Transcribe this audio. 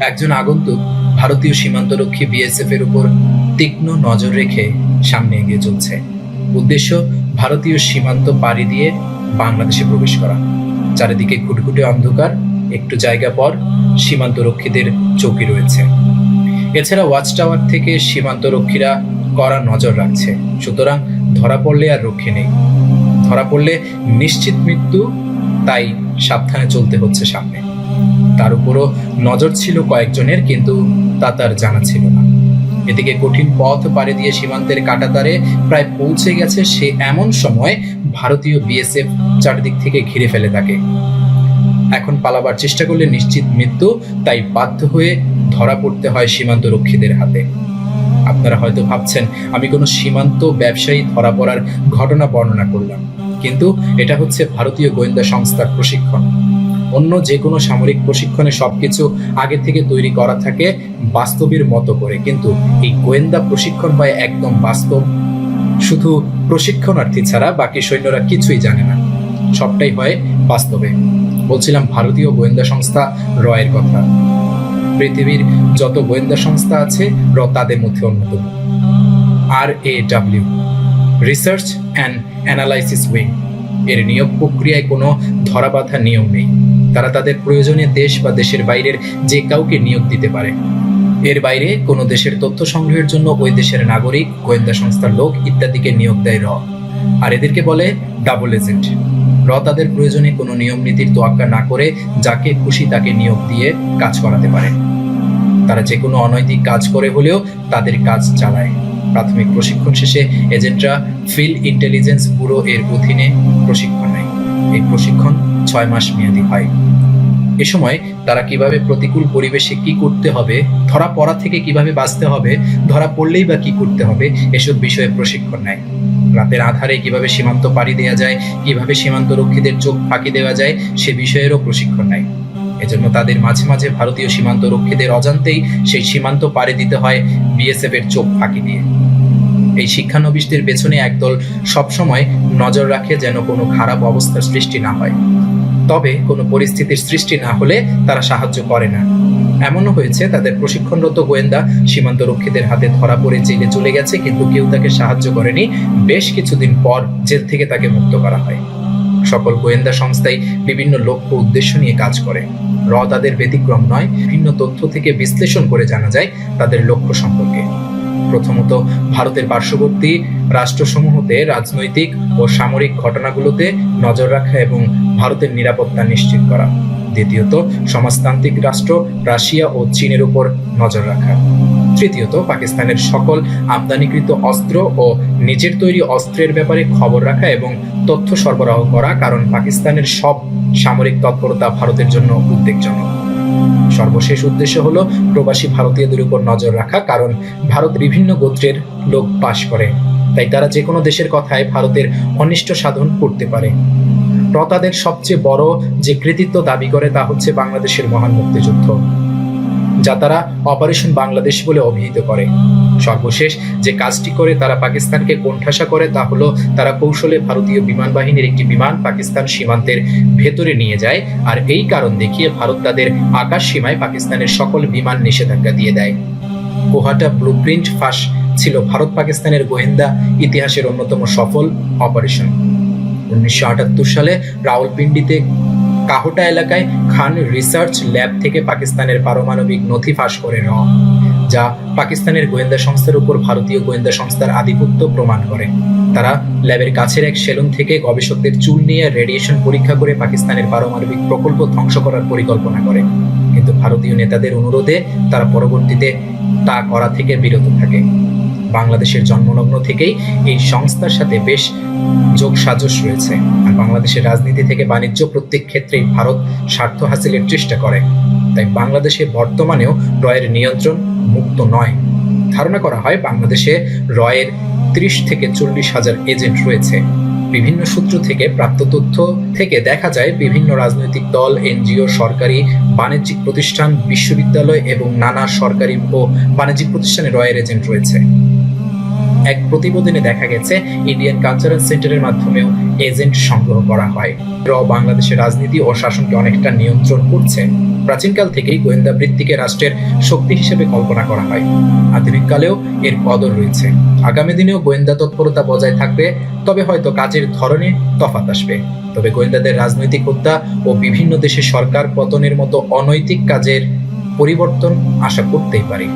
একজন আগন্তুক ভারতীয় সীমান্তরক্ষী বিএসএফ এর উপর তীক্ষ্ণ নজর রেখে সামনে এগিয়ে চলছে। উদ্দেশ্য, ভারতীয় সীমান্ত পাড়ি দিয়ে বাংলাদেশে প্রবেশ করা। চারিদিকে ঘুটঘুটে অন্ধকার, একটু জায়গা পর সীমান্তরক্ষীদের চৌকি রয়েছে। এছাড়া ওয়াচ টাওয়ার থেকে সীমান্তরক্ষীরা কড়া নজর রাখছে। সুতরাং ধরা পড়লে আর রক্ষী নেই। ধরা পড়লে নিশ্চিত মৃত্যু, তাই সাবধানে চলতে হচ্ছে সামনে। তার উপরও নজর ছিল কয়েকজনের, কিন্তু তা তার জানা ছিল না। এদিকে কঠিন পথ পাড়ি দিয়ে সীমান্তের কাটাতারে প্রায় পৌঁছে গেছে সে এমন সময় ভারতীয় বিএসএফ চারদিক থেকে ঘিরে ফেলে তাকে। এখন পালাবার চেষ্টা করলে নিশ্চিত মৃত্যু, তাই বাধ্য হয়ে ধরা পড়তে হয় সীমান্ত রক্ষীদের হাতে। আপনারা হয়তো ভাবছেন, আমি কোনো সীমান্ত ব্যবসায়ী ধরা পড়ার ঘটনা বর্ণনা করলাম। কিন্তু এটা হচ্ছে ভারতীয় গোয়েন্দা সংস্থার প্রশিক্ষণ। অন্য যে কোনো সামরিক প্রশিক্ষণে সবকিছু আগে থেকে তৈরি করা থাকে বাস্তবের মতো করে। কিন্তু এই গোয়েন্দা প্রশিক্ষণ হয় একদম বাস্তব। শুধু প্রশিক্ষণার্থী ছাড়া বাকি সৈন্যরা কিছুই জানে না। সবটাই হয় বাস্তবে। বলছিলাম ভারতীয় গোয়েন্দা সংস্থা রয়ের কথা। পৃথিবীর যত গোয়েন্দা সংস্থা আছে, র তাদের মধ্যে অন্যতম। R A W research and analysis wing এর নিয়োগ প্রক্রিয়ায় কোনো ধরাবাঁধা নিয়ম নেই। তারা তাদের প্রয়োজনে দেশ বা দেশের বাইরের যে কাউকে নিয়োগ দিতে পারে। এর বাইরে কোনো দেশের তথ্য সংগ্রহের জন্য ওই দেশের নাগরিক, গোয়েন্দা সংস্থার লোক ইত্যাদিকে নিয়োগ দেয় র। আর এদেরকে বলে ডাবল এজেন্ট র তাদের প্রয়োজনে কোনো নিয়ম নীতির তোয়াক্কা না করে যাকে খুশি তাকে নিয়োগ দিয়ে কাজ করাতে পারে। তারা যে কোনো অনৈতিক কাজ করে হলেও তাদের কাজ চালায়। প্রাথমিক প্রশিক্ষণ শেষে এজেন্টরা ফিল্ড ইন্টেলিজেন্স ব্যুরো এর অধীনে প্রশিক্ষণ নেয়। এই প্রশিক্ষণ ছয় মাস মেয়াদী হয়। এ সময় তারা কীভাবে প্রতিকূল পরিবেশে কি করতে হবে, ধরা পড়া থেকে কীভাবে বাঁচতে হবে, ধরা পড়লেই বা কি করতে হবে, এসব বিষয়ে প্রশিক্ষণ নেয়। রাতের আধারে কীভাবে সীমান্ত পাড়ি দেওয়া যায়, কীভাবে সীমান্ত রক্ষীদের চোখ ফাঁকি দেওয়া যায়, সে বিষয়েরও প্রশিক্ষণ নেয়। এজন্য তাদের মাঝে মাঝে ভারতীয় সীমান্ত রক্ষীদের অজান্তেই সেই সীমান্ত পাড়ি দিতে হয় বিএসএফ এর চোখ ফাঁকি দিয়ে। এই শিক্ষানবিশদের পেছনে একদল সবসময় নজর রাখে যেন কোনো খারাপ অবস্থার সৃষ্টি না হয়। তবে কোনো পরিস্থিতির সৃষ্টি না হলে তারা সাহায্য করে না। এমনও হয়েছে, তাদের প্রশিক্ষণরত গোয়েন্দা সীমান্ত রক্ষীদের হাতে ধরা পড়ে জেলে চলে গেছে, কিন্তু কেউ তাকে সাহায্য করেনি। বেশ কিছুদিন পর জেল থেকে তাকে মুক্ত করা হয়। সকল গোয়েন্দা সংস্থাই বিভিন্ন লক্ষ্য উদ্দেশ্য নিয়ে কাজ করে। র তাদের ব্যতিক্রম নয়, বিভিন্ন তথ্য থেকে বিশ্লেষণ করে জানা যায় তাদের লক্ষ্য সম্পর্কে। প্রথমত, ভারতের পার্শ্ববর্তী রাষ্ট্রসমূহতে রাজনৈতিক ও সামরিক ঘটনাগুলোতে নজর রাখা এবং ভারতের নিরাপত্তা নিশ্চিত করা। দ্বিতীয়ত, সমাজতান্ত্রিক রাষ্ট্র রাশিয়া ও চীনের উপর নজর রাখা। তৃতীয়ত, পাকিস্তানের সকল আমদানিকৃত অস্ত্র ও নিজের তৈরি অস্ত্রের ব্যাপারে খবর রাখা এবং তথ্য সরবরাহ করা কারণ পাকিস্তানের সব সামরিক তৎপরতা ভারতের জন্য উদ্বেগজনক। সর্বশেষ উদ্দেশ্য হলো প্রবাসী ভারতীয়দের উপর নজর রাখা, কারণ ভারত বিভিন্ন গোত্রের লোক বাস করে। তাই তারা যে কোনো দেশের কথায় ভারতের অনিষ্ট সাধন করতে পারে। তাদের সবচেয়ে বড় যে কৃতিত্ব দাবি করে তা হচ্ছে বাংলাদেশের মহান মুক্তিযুদ্ধ, যা তারা অপারেশন বাংলাদেশ বলে অভিহিত করে। সর্বশেষ যে কাজটি করে তারা পাকিস্তানকে কোণঠাসা করে তা হলো তারা কৌশলে ভারতীয় বিমান বাহিনীর একটি বিমান পাকিস্তান সীমান্তের ভেতরে নিয়ে যায় আর এই কারণ দেখিয়ে ভারত তাদের আকাশ সীমায় পাকিস্তানের সকল বিমান নিষেধাজ্ঞা দিয়ে দেয়। কোহাটা ব্লুপ্রিন্ট ফাঁস ছিল ভারত পাকিস্তানের গোয়েন্দা ইতিহাসের অন্যতম সফল অপারেশন। উনিশশো আটাত্তর সালে রাওয়ালপিন্ডিতে কাহোটা এলাকায় খান রিসার্চ ল্যাব থেকে পাকিস্তানের পারমাণবিক নথি ফাঁস করে র যা পাকিস্তানের গোয়েন্দা সংস্থার উপর ভারতীয় গোয়েন্দা সংস্থার আধিপত্য প্রমাণ করে। তারা ল্যাবের কাছের এক সেলুন থেকে গবেষকদের চুল নিয়ে রেডিয়েশন পরীক্ষা করে পাকিস্তানের পারমাণবিক প্রকল্প ধ্বংস করার পরিকল্পনা করে। কিন্তু ভারতীয় নেতাদের অনুরোধে তারা পরবর্তীতে তা করা থেকে বিরত থাকে। বাংলাদেশের জন্মলগ্ন থেকেই এই সংস্থার সাথে বেশ যোগ সাজস রয়েছে। আর বাংলাদেশের রাজনীতি থেকে বাণিজ্য প্রত্যেক ক্ষেত্রেই ভারত স্বার্থ হাসিলের চেষ্টা করে। তাই বাংলাদেশে বর্তমানেও রয়ের নিয়ন্ত্রণ মুক্ত নয়। ধারণা করা হয়, বাংলাদেশে রয়ের ত্রিশ থেকে চল্লিশ হাজার এজেন্ট রয়েছে। বিভিন্ন সূত্র থেকে প্রাপ্ত তথ্য থেকে দেখা যায়, বিভিন্ন রাজনৈতিক দল, এনজিও, সরকারি বাণিজ্যিক প্রতিষ্ঠান, বিশ্ববিদ্যালয় এবং নানা সরকারি ও বাণিজ্যিক প্রতিষ্ঠানে রয়ের এজেন্ট রয়েছে। এক প্রতিবেদনে দেখা গেছে ইন্ডিয়ান কালচারাল সেন্টারের মাধ্যমেও এজেন্ট সংগ্রহ করা হয়। র বাংলাদেশের রাজনীতি ও শাসনকে অনেকটা নিয়ন্ত্রণ করছে। প্রাচীনকাল থেকেই গোয়েন্দা বৃত্তিকে রাষ্ট্রের শক্তি হিসেবে কল্পনা করা হয়। আধুনিক কালেও এর কদর রয়েছে। আগামী দিনেও গোয়েন্দা তৎপরতা বজায় থাকবে, তবে হয়তো কাজের ধরনে তফাত আসবে। তবে গোয়েন্দাদের রাজনৈতিক হত্যা ও বিভিন্ন দেশে সরকার পতনের মতো অনৈতিক কাজের পরিবর্তন আশা করতেই পারি।